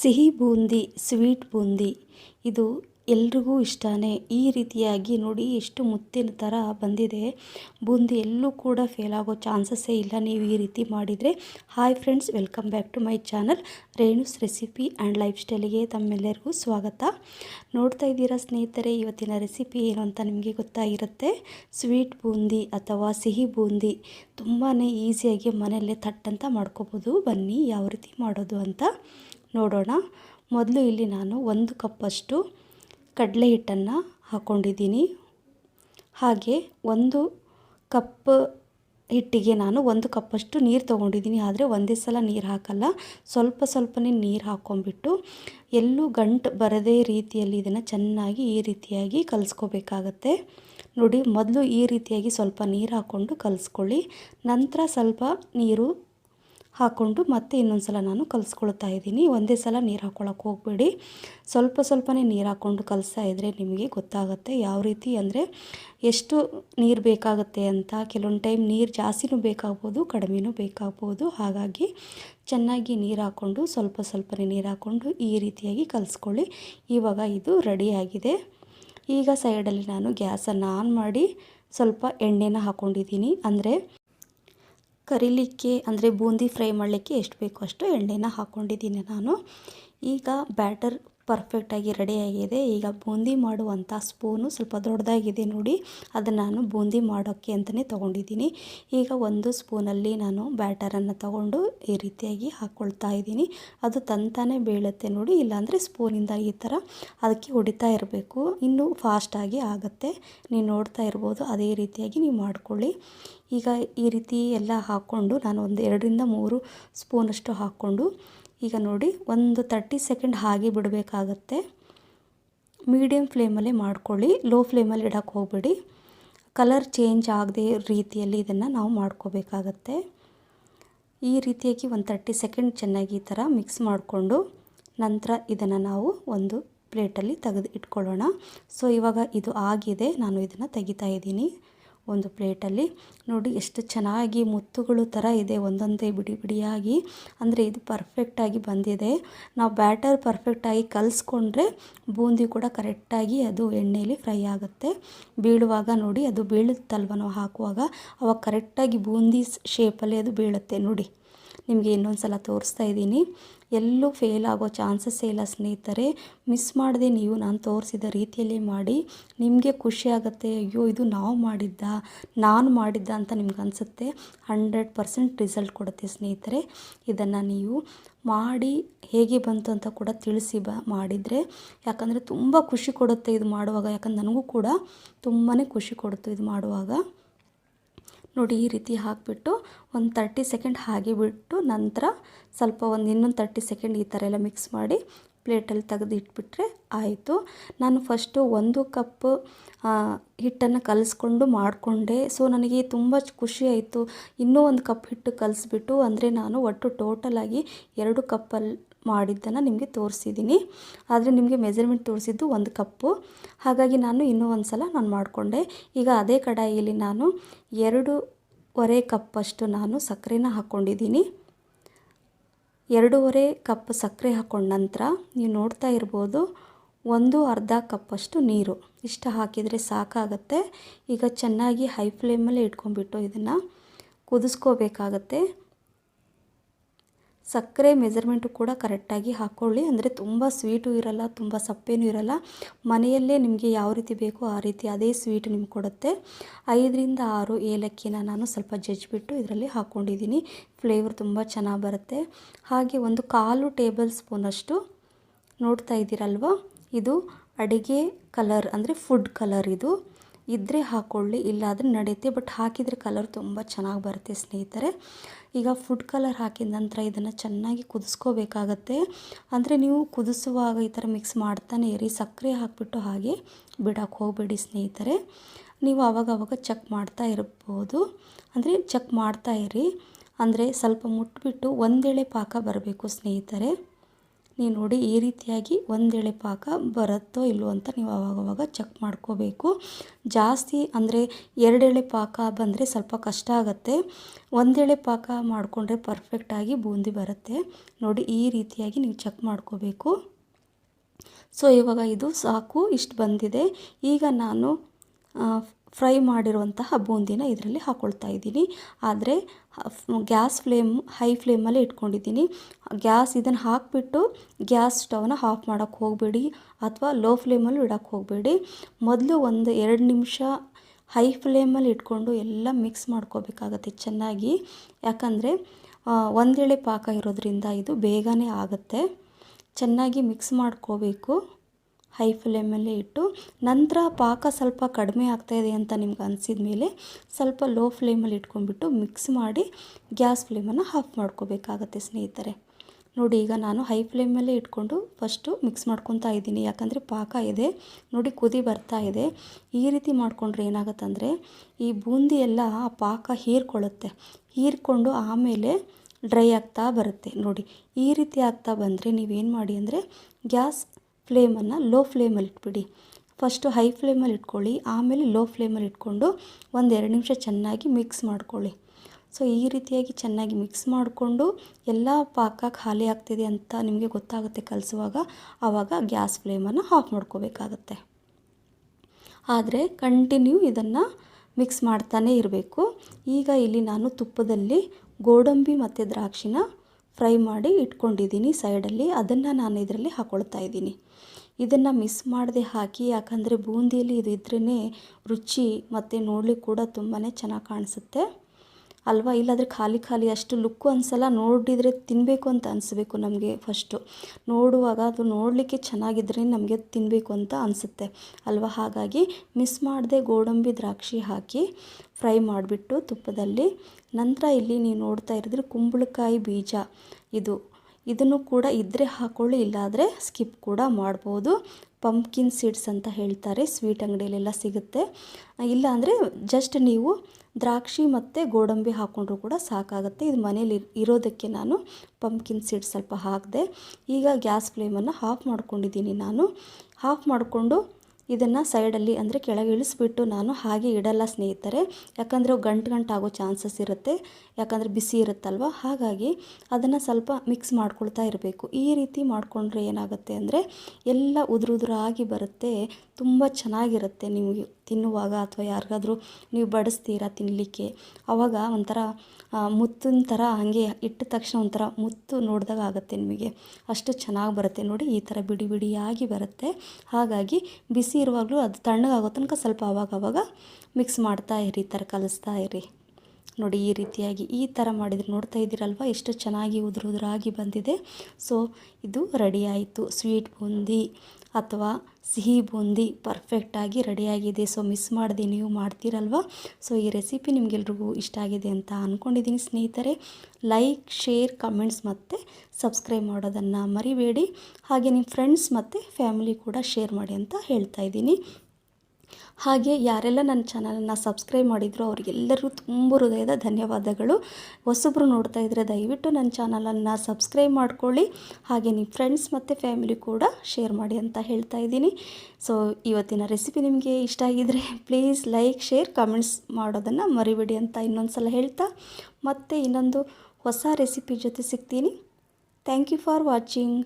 ಸಿಹಿ ಬೂಂದಿ, ಸ್ವೀಟ್ ಬೂಂದಿ, ಇದು ಎಲ್ರಿಗೂ ಇಷ್ಟನೇ. ಈ ರೀತಿಯಾಗಿ ನೋಡಿ ಎಷ್ಟು ಮುತ್ತಿನ ಥರ ಬಂದಿದೆ. ಬೂಂದಿ ಎಲ್ಲೂ ಕೂಡ ಫೇಲ್ ಆಗೋ ಚಾನ್ಸಸ್ಸೇ ಇಲ್ಲ. ನೀವು ಈ ರೀತಿ ಮಾಡಿದರೆ hi friends welcome back to my channel Renu's recipe and life ಸ್ಟೈಲಿಗೆ ತಮ್ಮೆಲ್ಲರಿಗೂ ಸ್ವಾಗತ. ನೋಡ್ತಾ ಇದ್ದೀರಾ ಸ್ನೇಹಿತರೆ, ಇವತ್ತಿನ ರೆಸಿಪಿ ಏನು ಅಂತ ನಿಮಗೆ ಗೊತ್ತಾಗಿರುತ್ತೆ. ಸ್ವೀಟ್ ಬೂಂದಿ ಅಥವಾ ಸಿಹಿ ಬೂಂದಿ ತುಂಬಾ ಈಸಿಯಾಗಿ ಮನೆಯಲ್ಲೇ ತಟ್ಟಂತ ಮಾಡ್ಕೋಬೋದು. ಬನ್ನಿ ಯಾವ ರೀತಿ ಮಾಡೋದು ಅಂತ. ನೋಡೋಣ. ಮೊದಲು ಇಲ್ಲಿ ನಾನು ಒಂದು ಕಪ್ಪಷ್ಟು ಕಡಲೆ ಹಿಟ್ಟನ್ನು ಹಾಕ್ಕೊಂಡಿದ್ದೀನಿ ಹಾಗೆ ಒಂದು ಕಪ್ ಹಿಟ್ಟಿಗೆ ನಾನು ಒಂದು ಕಪ್ಪಷ್ಟು ನೀರು ತೊಗೊಂಡಿದ್ದೀನಿ. ಆದರೆ ಒಂದೇ ಸಲ ನೀರು ಹಾಕಲ್ಲ. ಸ್ವಲ್ಪ ಸ್ವಲ್ಪನೇ ನೀರು ಹಾಕ್ಕೊಂಬಿಟ್ಟು ಎಲ್ಲೂ ಗಂಟು ಬರದೇ ರೀತಿಯಲ್ಲಿ ಇದನ್ನು ಚೆನ್ನಾಗಿ ಈ ರೀತಿಯಾಗಿ ಕಲಿಸ್ಕೋಬೇಕಾಗತ್ತೆ. ನೋಡಿ, ಮೊದಲು ಈ ರೀತಿಯಾಗಿ ಸ್ವಲ್ಪ ನೀರು ಹಾಕ್ಕೊಂಡು ಕಲಿಸ್ಕೊಳ್ಳಿ. ನಂತರ ಸ್ವಲ್ಪ ನೀರು ಹಾಕ್ಕೊಂಡು ಮತ್ತೆ ಇನ್ನೊಂದು ಸಲ ನಾನು ಕಲಿಸ್ಕೊಳ್ತಾ ಇದ್ದೀನಿ. ಒಂದೇ ಸಲ ನೀರು ಹಾಕ್ಕೊಳಕ್ಕೆ ಹೋಗಬೇಡಿ. ಸ್ವಲ್ಪ ಸ್ವಲ್ಪನೇ ನೀರು ಹಾಕ್ಕೊಂಡು ಕಲಿಸ್ತಾ ಇದ್ದರೆ ನಿಮಗೆ ಗೊತ್ತಾಗುತ್ತೆ ಯಾವ ರೀತಿ ಅಂದರೆ ಎಷ್ಟು ನೀರು ಬೇಕಾಗುತ್ತೆ ಅಂತ. ಕೆಲವೊಂದು ಟೈಮ್ ನೀರು ಜಾಸ್ತಿನೂ ಬೇಕಾಗ್ಬೋದು, ಕಡಿಮೆನೂ ಬೇಕಾಗ್ಬೋದು. ಹಾಗಾಗಿ ಚೆನ್ನಾಗಿ ನೀರು ಹಾಕ್ಕೊಂಡು ಸ್ವಲ್ಪ ಸ್ವಲ್ಪನೇ ನೀರು ಹಾಕ್ಕೊಂಡು ಈ ರೀತಿಯಾಗಿ ಕಲಿಸ್ಕೊಳ್ಳಿ. ಇವಾಗ ಇದು ರೆಡಿಯಾಗಿದೆ ಈಗ ಸೈಡಲ್ಲಿ ನಾನು ಗ್ಯಾಸನ್ನು ಆನ್ ಮಾಡಿ ಸ್ವಲ್ಪ ಎಣ್ಣೆನ ಹಾಕ್ಕೊಂಡಿದ್ದೀನಿ ಅಂದರೆ ಕರಿಲಿಕ್ಕೆ ಅಂದರೆ ಬೂಂದಿ ಫ್ರೈ ಮಾಡಲಿಕ್ಕೆ ಎಷ್ಟು ಬೇಕೋ ಅಷ್ಟು ಎಣ್ಣೆನ ಹಾಕ್ಕೊಂಡಿದ್ದೀನಿ ನಾನು. ಈಗ ಬ್ಯಾಟರ್ ಪರ್ಫೆಕ್ಟಾಗಿ ರೆಡಿಯಾಗಿದೆ ಈಗ ಬೂಂದಿ ಮಾಡುವಂಥ ಸ್ಪೂನು ಸ್ವಲ್ಪ ದೊಡ್ಡದಾಗಿದೆ ನೋಡಿ. ಅದನ್ನು ನಾನು ಬೂಂದಿ ಮಾಡೋಕ್ಕೆ ಅಂತಲೇ ತೊಗೊಂಡಿದ್ದೀನಿ. ಈಗ ಒಂದು ಸ್ಪೂನಲ್ಲಿ ನಾನು ಬ್ಯಾಟರನ್ನು ತಗೊಂಡು ಈ ರೀತಿಯಾಗಿ ಹಾಕ್ಕೊಳ್ತಾ ಇದ್ದೀನಿ. ಅದು ತಂತಾನೆ ಬೀಳುತ್ತೆ ನೋಡಿ. ಇಲ್ಲಾಂದರೆ ಸ್ಪೂನಿಂದ ಈ ಥರ ಅದಕ್ಕೆ ಹೊಡಿತಾ ಇರಬೇಕು. ಇನ್ನೂ ಫಾಸ್ಟಾಗಿ ಆಗುತ್ತೆ. ನೀವು ನೋಡ್ತಾ ಇರ್ಬೋದು, ಅದೇ ರೀತಿಯಾಗಿ ನೀವು ಮಾಡ್ಕೊಳ್ಳಿ. ಈಗ ಈ ರೀತಿ ಎಲ್ಲ ಹಾಕ್ಕೊಂಡು ನಾನು ಒಂದು ಎರಡರಿಂದ ಮೂರು ಸ್ಪೂನಷ್ಟು ಹಾಕ್ಕೊಂಡು ಈಗ ನೋಡಿ, ಒಂದು ತರ್ಟಿ ಸೆಕೆಂಡ್ ಹಾಗೆ ಬಿಡಬೇಕಾಗತ್ತೆ. ಮೀಡಿಯಮ್ ಫ್ಲೇಮಲ್ಲೇ ಮಾಡ್ಕೊಳ್ಳಿ. ಲೋ ಫ್ಲೇಮಲ್ಲಿ ಇಡೋಕ್ಕೆ ಹೋಗಬೇಡಿ. ಕಲರ್ ಚೇಂಜ್ ಆಗದೆ ರೀತಿಯಲ್ಲಿ ಇದನ್ನು ನಾವು ಮಾಡ್ಕೋಬೇಕಾಗತ್ತೆ. ಈ ರೀತಿಯಾಗಿ ಒಂದು ತರ್ಟಿ ಸೆಕೆಂಡ್ ಚೆನ್ನಾಗಿ ಈ ಥರ ಮಿಕ್ಸ್ ಮಾಡಿಕೊಂಡು ನಂತರ ಇದನ್ನು ನಾವು ಒಂದು ಪ್ಲೇಟಲ್ಲಿ ತೆಗೆದು ಇಟ್ಕೊಳ್ಳೋಣ. ಸೊ ಇವಾಗ ಇದು ಆಗಿದೆ. ನಾನು ಇದನ್ನು ತೆಗಿತಾ ಇದ್ದೀನಿ. ಒಂದು ಪ್ಲೇಟಲ್ಲಿ. ನೋಡಿ, ಎಷ್ಟು ಚೆನ್ನಾಗಿ ಮುತ್ತುಗಳು ಥರ ಇದೆ. ಒಂದೊಂದೇ ಬಿಡಿ ಬಿಡಿಯಾಗಿ. ಅಂದರೆ ಇದು ಪರ್ಫೆಕ್ಟಾಗಿ ಬಂದಿದೆ. ನಾವು ಬ್ಯಾಟರ್ ಪರ್ಫೆಕ್ಟಾಗಿ ಕಲಿಸ್ಕೊಂಡ್ರೆ ಬೂಂದಿ ಕೂಡ ಕರೆಕ್ಟಾಗಿ ಅದು ಎಣ್ಣೆಯಲ್ಲಿ ಫ್ರೈ ಆಗುತ್ತೆ. ಬೀಳುವಾಗ ನೋಡಿ, ಅದು ಬೀಳುತ್ತಲ್ವ ನಾವು ಹಾಕುವಾಗ? ಅವಾಗ ಕರೆಕ್ಟಾಗಿ ಬೂಂದಿ ಶೇಪಲ್ಲಿ ಅದು ಬೀಳುತ್ತೆ. ನೋಡಿ. ನಿಮಗೆ ಇನ್ನೊಂದು ಸಲ ತೋರಿಸ್ತಾ ಇದ್ದೀನಿ. ಎಲ್ಲೂ ಫೇಲ್ ಆಗೋ ಚಾನ್ಸಸ್ಸೇ ಇಲ್ಲ ಸ್ನೇಹಿತರೆ. ಮಿಸ್ ಮಾಡದೆ ನೀವು, ನಾನು ತೋರಿಸಿದ ರೀತಿಯಲ್ಲಿ ಮಾಡಿ. ನಿಮಗೆ ಖುಷಿ ಆಗುತ್ತೆ, ಅಯ್ಯೋ, ಇದು ನಾವು ಮಾಡಿದ್ದ, ನಾನು ಮಾಡಿದ್ದ ಅಂತ ನಿಮ್ಗೆ ಅನಿಸುತ್ತೆ. ಹಂಡ್ರೆಡ್ ಪರ್ಸೆಂಟ್ ರಿಸಲ್ಟ್ ಕೊಡುತ್ತೆ ಸ್ನೇಹಿತರೆ. ಇದನ್ನು ನೀವು ಮಾಡಿ ಹೇಗೆ ಬಂತು ಅಂತ ಕೂಡ ತಿಳಿಸಿ ಬ, ಮಾಡಿದರೆ. ಯಾಕಂದರೆ ತುಂಬ ಖುಷಿ ಕೊಡುತ್ತೆ ಇದು ಮಾಡುವಾಗ. ಯಾಕಂದ್ರೆ ನನಗೂ ಕೂಡ ತುಂಬಾ ಖುಷಿ ಕೊಡುತ್ತೆ ಇದು ಮಾಡುವಾಗ. ನೋಡಿ ಈ ರೀತಿ ಹಾಕಿಬಿಟ್ಟು ಒಂದು ತರ್ಟಿ ಸೆಕೆಂಡ್ ಹಾಗೆ ಬಿಟ್ಟು ನಂತರ ಸ್ವಲ್ಪ ಒಂದು ಇನ್ನೊಂದು ತರ್ಟಿ ಸೆಕೆಂಡ್ ಈ ಥರ ಎಲ್ಲ ಮಿಕ್ಸ್ ಮಾಡಿ ಪ್ಲೇಟಲ್ಲಿ ತೆಗೆದು ಇಟ್ಬಿಟ್ರೆ ಆಯಿತು. ನಾನು ಫಸ್ಟು ಒಂದು ಕಪ್ ಹಿಟ್ಟನ್ನು ಕಲಿಸ್ಕೊಂಡು ಮಾಡಿಕೊಂಡೆ. ಸೊ ನನಗೆ ತುಂಬ ಖುಷಿ ಆಯಿತು. ಇನ್ನೂ ಒಂದು ಕಪ್ ಹಿಟ್ಟು ಕಲಿಸ್ಬಿಟ್ಟು, ಅಂದರೆ ನಾನು ಒಟ್ಟು ಟೋಟಲಾಗಿ ಎರಡು ಕಪ್ಪಲ್ಲಿ ಮಾಡಿದ್ದನ್ನು ನಿಮಗೆ ತೋರಿಸಿದ್ದೀನಿ. ಆದರೆ ನಿಮಗೆ ಮೆಜರ್ಮೆಂಟ್ ತೋರಿಸಿದ್ದು ಒಂದು ಕಪ್ಪು. ಹಾಗಾಗಿ ನಾನು ಇನ್ನೂ ಒಂದು ಸಲ ನಾನು ಮಾಡಿಕೊಂಡೆ. ಈಗ ಅದೇ ಕಡಾಯಿಯಲ್ಲಿ ನಾನು ಎರಡೂವರೆ ಕಪ್ಪಷ್ಟು ನಾನು ಸಕ್ಕರೆನ ಹಾಕ್ಕೊಂಡಿದ್ದೀನಿ. ಎರಡೂವರೆ ಕಪ್ ಸಕ್ಕರೆ ಹಾಕ್ಕೊಂಡ ನಂತರ ನೀವು ನೋಡ್ತಾ ಇರ್ಬೋದು ಒಂದು ಅರ್ಧ ಕಪ್ಪಷ್ಟು ನೀರು. ಇಷ್ಟು ಹಾಕಿದರೆ ಸಾಕಾಗತ್ತೆ. ಈಗ ಚೆನ್ನಾಗಿ ಹೈ ಫ್ಲೇಮಲ್ಲೇ ಇಟ್ಕೊಂಡ್ಬಿಟ್ಟು ಇದನ್ನು ಕುದಿಸ್ಕೋಬೇಕಾಗತ್ತೆ. ಸಕ್ಕರೆ ಮೆಜರ್ಮೆಂಟು ಕೂಡ ಕರೆಕ್ಟಾಗಿ ಹಾಕ್ಕೊಳ್ಳಿ ಅಂದರೆ ತುಂಬ ಸ್ವೀಟು ಇರಲ್ಲ, ತುಂಬ ಸಪ್ಪೇನೂ ಇರಲ್ಲ. ಮನೆಯಲ್ಲೇ ನಿಮಗೆ ಯಾವ ರೀತಿ ಬೇಕೋ ಆ ರೀತಿ ಅದೇ ಸ್ವೀಟ್ ನಿಮ್ಗೆ ಕೊಡುತ್ತೆ. ಐದರಿಂದ ಆರು ಏಲಕ್ಕಿನ ನಾನು ಸ್ವಲ್ಪ ಜಜ್ಜಿಬಿಟ್ಟು ಇದರಲ್ಲಿ ಹಾಕ್ಕೊಂಡಿದ್ದೀನಿ ಫ್ಲೇವರ್ ತುಂಬ ಚೆನ್ನಾಗಿ ಬರುತ್ತೆ. ಹಾಗೆ ಒಂದು ಕಾಲು ಟೇಬಲ್ ಸ್ಪೂನಷ್ಟು ನೋಡ್ತಾ ಇದ್ದೀರಲ್ವ? ಇದು ಅಡುಗೆ ಕಲರ್, ಅಂದರೆ ಫುಡ್ ಕಲರ್ ಇದು. ಇದ್ದರೆ ಹಾಕ್ಕೊಳ್ಳಿ ಇಲ್ಲಾದರೆ ನಡೆಯುತ್ತೆ. ಬಟ್ ಹಾಕಿದರೆ ಕಲರ್ ತುಂಬ ಚೆನ್ನಾಗಿ ಬರುತ್ತೆ ಸ್ನೇಹಿತರೆ. ಈಗ ಫುಡ್ ಕಲರ್ ಹಾಕಿದ ನಂತರ ಇದನ್ನು ಚೆನ್ನಾಗಿ ಕುದಿಸ್ಕೋಬೇಕಾಗತ್ತೆ. ಅಂದರೆ ನೀವು ಕುದಿಸುವಾಗ ಈ ಥರ ಮಿಕ್ಸ್ ಮಾಡ್ತಾನೆ ಇರಿ. ಸಕ್ಕರೆ ಹಾಕಿಬಿಟ್ಟು ಹಾಗೆ ಬಿಡೋಕ್ಕೆ ಹೋಗಬೇಡಿ ಸ್ನೇಹಿತರೆ. ನೀವು ಆವಾಗವಾಗ ಚೆಕ್ ಮಾಡ್ತಾ ಇರ್ಬೋದು. ಅಂದರೆ ಚೆಕ್ ಮಾಡ್ತಾ ಇರಿ. ಅಂದರೆ ಸ್ವಲ್ಪ ಮುಟ್ಬಿಟ್ಟು ಒಂದೇಳೆ ಪಾಕ ಬರಬೇಕು ಸ್ನೇಹಿತರೆ. ನೀವು ನೋಡಿ ಈ ರೀತಿಯಾಗಿ ಒಂದೆಳೆ ಪಾಕ ಬರುತ್ತೋ ಇಲ್ಲೋ ಅಂತ ನೀವು ಆವಾಗವಾಗ ಚೆಕ್ ಮಾಡ್ಕೋಬೇಕು. ಜಾಸ್ತಿ ಅಂದರೆ ಎರಡೆಳೆ ಪಾಕ ಬಂದರೆ ಸ್ವಲ್ಪ ಕಷ್ಟ ಆಗುತ್ತೆ. ಒಂದೆಳೆ ಪಾಕ ಮಾಡಿಕೊಂಡ್ರೆ ಪರ್ಫೆಕ್ಟಾಗಿ ಬೂಂದಿ ಬರುತ್ತೆ. ನೋಡಿ ಈ ರೀತಿಯಾಗಿ ನೀವು ಚೆಕ್ ಮಾಡ್ಕೋಬೇಕು. ಸೊ ಇವಾಗ ಇದು ಸಾಕು, ಇಷ್ಟು ಬಂದಿದೆ. ಈಗ ನಾನು ಫ್ರೈ ಮಾಡಿರುವಂತಹ ಬೂಂದಿನ ಇದರಲ್ಲಿ ಹಾಕ್ಕೊಳ್ತಾ ಇದ್ದೀನಿ. ಆದರೆ ಗ್ಯಾಸ್ ಫ್ಲೇಮ್, ಹೈ ಫ್ಲೇಮಲ್ಲೇ ಇಟ್ಕೊಂಡಿದ್ದೀನಿ. ಗ್ಯಾಸ್ ಇದನ್ನು ಹಾಕಿಬಿಟ್ಟು ಗ್ಯಾಸ್ ಸ್ಟವ್ನ ಆಫ್ ಮಾಡೋಕ್ಕೆ ಹೋಗಬೇಡಿ ಅಥವಾ ಲೋ ಫ್ಲೇಮಲ್ಲೂ ಇಡೋಕ್ಕೆ ಹೋಗಬೇಡಿ. ಮೊದಲು ಒಂದು ಎರಡು ನಿಮಿಷ ಹೈ ಫ್ಲೇಮಲ್ಲಿ ಇಟ್ಕೊಂಡು ಎಲ್ಲ ಮಿಕ್ಸ್ ಮಾಡ್ಕೋಬೇಕಾಗತ್ತೆ ಚೆನ್ನಾಗಿ. ಯಾಕಂದರೆ ಒಂದೆಳೆ ಪಾಕ ಇರೋದ್ರಿಂದ ಇದು ಬೇಗನೆ ಆಗುತ್ತೆ. ಚೆನ್ನಾಗಿ ಮಿಕ್ಸ್ ಮಾಡ್ಕೋಬೇಕು. ಹೈ ಫ್ಲೇಮಲ್ಲೇ ಇಟ್ಟು ನಂತರ ಪಾಕ ಸ್ವಲ್ಪ ಕಡಿಮೆ ಆಗ್ತಾಯಿದೆ ಅಂತ ನಿಮ್ಗೆ ಅನಿಸಿದ ಮೇಲೆ ಸ್ವಲ್ಪ ಲೋ ಫ್ಲೇಮಲ್ಲಿ ಇಟ್ಕೊಂಡ್ಬಿಟ್ಟು ಮಿಕ್ಸ್ ಮಾಡಿ ಗ್ಯಾಸ್ ಫ್ಲೇಮನ್ನು ಆಫ್ ಮಾಡ್ಕೋಬೇಕಾಗತ್ತೆ ಸ್ನೇಹಿತರೆ. ನೋಡಿ ಈಗ ನಾನು ಹೈ ಫ್ಲೇಮಲ್ಲೇ ಇಟ್ಕೊಂಡು ಫಸ್ಟು ಮಿಕ್ಸ್ ಮಾಡ್ಕೊತಾ ಇದ್ದೀನಿ. ಯಾಕಂದರೆ ಪಾಕ ಇದೆ, ನೋಡಿ ಕುದಿ ಬರ್ತಾ ಇದೆ. ಈ ರೀತಿ ಮಾಡಿಕೊಂಡ್ರೆ ಏನಾಗುತ್ತಂದರೆ ಈ ಬೂಂದಿ ಎಲ್ಲ ಆ ಪಾಕ ಹೀರ್ಕೊಳ್ಳುತ್ತೆ. ಹೀರ್ಕೊಂಡು ಆಮೇಲೆ ಡ್ರೈ ಆಗ್ತಾ ಬರುತ್ತೆ. ನೋಡಿ ಈ ರೀತಿ ಆಗ್ತಾ ಬಂದರೆ ನೀವೇನು ಮಾಡಿ ಅಂದರೆ ಗ್ಯಾಸ್ ಫ್ಲೇಮನ್ನು ಲೋ ಫ್ಲೇಮಲ್ಲಿ ಇಟ್ಬಿಡಿ. ಫಸ್ಟು ಹೈ ಫ್ಲೇಮಲ್ಲಿ ಇಟ್ಕೊಳ್ಳಿ, ಆಮೇಲೆ ಲೋ ಫ್ಲೇಮಲ್ಲಿ ಇಟ್ಕೊಂಡು ಒಂದು ಎರಡು ನಿಮಿಷ ಚೆನ್ನಾಗಿ ಮಿಕ್ಸ್ ಮಾಡ್ಕೊಳ್ಳಿ. ಸೊ, ಈ ರೀತಿಯಾಗಿ ಚೆನ್ನಾಗಿ ಮಿಕ್ಸ್ ಮಾಡಿಕೊಂಡು ಎಲ್ಲ ಪಾಕ ಖಾಲಿ ಆಗ್ತಿದೆ ಅಂತ ನಿಮಗೆ ಗೊತ್ತಾಗುತ್ತೆ ಕಲಿಸುವಾಗ, ಆವಾಗ ಗ್ಯಾಸ್ ಫ್ಲೇಮನ್ನು ಆಫ್ ಮಾಡ್ಕೋಬೇಕಾಗತ್ತೆ. ಆದರೆ ಕಂಟಿನ್ಯೂ ಇದನ್ನು ಮಿಕ್ಸ್ ಮಾಡ್ತಾನೇ ಇರಬೇಕು. ಈಗ ಇಲ್ಲಿ ನಾನು ತುಪ್ಪದಲ್ಲಿ ಗೋಡಂಬಿ ಮತ್ತು ದ್ರಾಕ್ಷಿನ ಫ್ರೈ ಮಾಡಿ ಇಟ್ಕೊಂಡಿದ್ದೀನಿ ಸೈಡಲ್ಲಿ. ಅದನ್ನು ನಾನು ಇದರಲ್ಲಿ ಹಾಕ್ಕೊಳ್ತಾ ಇದ್ದೀನಿ. ಇದನ್ನು ಮಿಸ್ ಮಾಡದೆ ಹಾಕಿ, ಯಾಕಂದರೆ ಬೂಂದಿಯಲ್ಲಿ ಇದು ಇದ್ರೇ ರುಚಿ ಮತ್ತು ನೋಡ್ಲಿಕ್ಕೆ ಕೂಡ ತುಂಬಾ ಚೆನ್ನಾಗಿ ಕಾಣಿಸುತ್ತೆ. ಅಲ್ವಾ? ಇಲ್ಲಾದರೆ ಖಾಲಿ ಖಾಲಿ ಅಷ್ಟು ಲುಕ್ಕು ಅನಿಸಲ್ಲ ನೋಡಿದರೆ ತಿನ್ನಬೇಕು ಅಂತ ಅನಿಸ್ಬೇಕು ನಮಗೆ ಫಸ್ಟು ನೋಡುವಾಗ ಅದು ನೋಡಲಿಕ್ಕೆ ಚೆನ್ನಾಗಿದ್ದರೆ ನಮಗೆ ತಿನ್ನಬೇಕು ಅಂತ ಅನಿಸುತ್ತೆ. ಅಲ್ವಾ? ಹಾಗಾಗಿ ಮಿಸ್ ಮಾಡದೆ ಗೋಡಂಬಿ ದ್ರಾಕ್ಷಿ ಹಾಕಿ ಫ್ರೈ ಮಾಡಿಬಿಟ್ಟು ತುಪ್ಪದಲ್ಲಿ. ನಂತರ ಇಲ್ಲಿ ನೀವು ನೋಡ್ತಾ ಇರಿದ್ರೆ ಕುಂಬಳಕಾಯಿ ಬೀಜ. ಇದು, ಇದನ್ನು ಕೂಡ ಇದ್ದರೆ ಹಾಕ್ಕೊಳ್ಳಿ ಇಲ್ಲಾದರೆ ಸ್ಕಿಪ್ ಕೂಡ ಮಾಡ್ಬೋದು. ಪಂಪ್ಕಿನ್ ಸೀಡ್ಸ್ ಅಂತ ಹೇಳ್ತಾರೆ ಸ್ವೀಟ್ ಅಂಗಡಿಯಲ್ಲೆಲ್ಲ ಸಿಗುತ್ತೆ. ಇಲ್ಲ ಅಂದರೆ ಜಸ್ಟ್ ನೀವು ದ್ರಾಕ್ಷಿ ಮತ್ತು ಗೋಡಂಬಿ ಹಾಕ್ಕೊಂಡ್ರು ಕೂಡ ಸಾಕಾಗುತ್ತೆ. ಇದು ಮನೇಲಿ ಇರೋದಕ್ಕೆ ನಾನು ಪಂಪ್ಕಿನ್ ಸೀಡ್ಸ್ ಸ್ವಲ್ಪ ಹಾಕಿದೆ. ಈಗ ಗ್ಯಾಸ್ ಫ್ಲೇಮನ್ನು ಆಫ್ ಮಾಡ್ಕೊಂಡಿದ್ದೀನಿ ನಾನು. ಆಫ್ ಮಾಡಿಕೊಂಡು ಇದನ್ನು ಸೈಡಲ್ಲಿ ಅಂದರೆ ಕೆಳಗೆ ಇಳಿಸ್ಬಿಟ್ಟು ನಾನು ಹಾಗೆ ಇಡಲ್ಲ ಸ್ನೇಹಿತರೆ. ಯಾಕಂದರೆ ಗಂಟು ಗಂಟು ಆಗೋ ಚಾನ್ಸಸ್ ಇರುತ್ತೆ. ಯಾಕಂದರೆ ಬಿಸಿ ಇರುತ್ತಲ್ವ? ಹಾಗಾಗಿ ಅದನ್ನು ಸ್ವಲ್ಪ ಮಿಕ್ಸ್ ಮಾಡ್ಕೊಳ್ತಾ ಇರಬೇಕು. ಈ ರೀತಿ ಮಾಡಿಕೊಂಡ್ರೆ ಏನಾಗುತ್ತೆ ಅಂದರೆ ಎಲ್ಲ ಉದುರುದುರಾಗಿ ಬರುತ್ತೆ. ತುಂಬ ಚೆನ್ನಾಗಿರುತ್ತೆ ನಿಮಗೆ. ತಿನ್ನುವಾಗ ಅಥವಾ ಯಾರಿಗಾದರೂ ನೀವು ಬಡಿಸ್ತೀರಾ ತಿನ್ನಲಿಕ್ಕೆ ಆವಾಗ ಒಂಥರ ಮುತ್ತಿನ ಥರ ಹಾಗೆ ಇಟ್ಟ ತಕ್ಷಣ ಒಂಥರ ಮುತ್ತು ನೋಡಿದಾಗ ಆಗುತ್ತೆ ನಿಮಗೆ. ಅಷ್ಟು ಚೆನ್ನಾಗಿ ಬರುತ್ತೆ ನೋಡಿ, ಈ ಥರ ಬಿಡಿ ಬಿಡಿಯಾಗಿ ಬರುತ್ತೆ. ಹಾಗಾಗಿ ಬಿಸಿ ಇರುವಾಗಲೂ ಅದು ತಣ್ಣಗಾಗೋ ತನಕ ಸ್ವಲ್ಪ ಆವಾಗವಾಗ ಮಿಕ್ಸ್ ಮಾಡ್ತಾ ಇರಿ, ಈ ಥರ ಕಲಿಸ್ತಾ ಇರಿ. ನೋಡಿ, ಈ ರೀತಿಯಾಗಿ ಈ ಥರ ಮಾಡಿದರೆ ನೋಡ್ತಾ ಇದ್ದೀರಲ್ವ? ಎಷ್ಟು ಚೆನ್ನಾಗಿ ಉದುರು ಉದುರಾಗಿ ಬಂದಿದೆ. ಸೊ, ಇದು ರೆಡಿ ಆಯಿತು. ಸ್ವೀಟ್ ಬೂಂದಿ. ಅಥವಾ ಸಿಹಿ ಬೂಂದಿ ಪರ್ಫೆಕ್ಟಾಗಿ ರೆಡಿಯಾಗಿದೆ. ಸೊ ಮಿಸ್ ಮಾಡಿದೆ, ನೀವು ಮಾಡ್ತೀರಲ್ವ? ಸೊ ಈ ರೆಸಿಪಿ ನಿಮಗೆಲ್ರಿಗೂ ಇಷ್ಟ ಆಗಿದೆ ಅಂತ ಅಂದ್ಕೊಂಡಿದ್ದೀನಿ ಸ್ನೇಹಿತರೆ. ಲೈಕ್ ಶೇರ್ ಕಮೆಂಟ್ಸ್ ಮತ್ತು ಸಬ್ಸ್ಕ್ರೈಬ್ ಮಾಡೋದನ್ನು ಮರಿಬೇಡಿ. ಹಾಗೆ ನಿಮ್ಮ ಫ್ರೆಂಡ್ಸ್ ಮತ್ತು ಫ್ಯಾಮಿಲಿ ಕೂಡ ಶೇರ್ ಮಾಡಿ ಅಂತ ಹೇಳ್ತಾ ಇದ್ದೀನಿ. ಹಾಗೆ ಯಾರೆಲ್ಲ ನನ್ನ ಚಾನಲನ್ನು ಸಬ್ಸ್ಕ್ರೈಬ್ ಮಾಡಿದ್ರು ಅವರಿಗೆಲ್ಲರೂ ತುಂಬ ಹೃದಯದ ಧನ್ಯವಾದಗಳು. ಹೊಸಬ್ರು ನೋಡ್ತಾ ಇದ್ದರೆ ದಯವಿಟ್ಟು ನನ್ನ ಚಾನಲನ್ನು ಸಬ್ಸ್ಕ್ರೈಬ್ ಮಾಡ್ಕೊಳ್ಳಿ. ಹಾಗೆ ನಿಮ್ಮ ಫ್ರೆಂಡ್ಸ್ ಮತ್ತು ಫ್ಯಾಮಿಲಿ ಕೂಡ ಶೇರ್ ಮಾಡಿ ಅಂತ ಹೇಳ್ತಾ ಇದ್ದೀನಿ. ಸೊ, ಇವತ್ತಿನ ರೆಸಿಪಿ ನಿಮಗೆ ಇಷ್ಟ ಆಗಿದ್ರೆ ಪ್ಲೀಸ್ ಲೈಕ್, ಶೇರ್, ಕಮೆಂಟ್ಸ್ ಮಾಡೋದನ್ನು ಮರಿಬೇಡಿ ಅಂತ ಇನ್ನೊಂದು ಸಲ ಹೇಳ್ತಾ ಮತ್ತೆ ಇನ್ನೊಂದು ಹೊಸ ರೆಸಿಪಿ ಜೊತೆ ಸಿಗ್ತೀನಿ. Thank you for watching.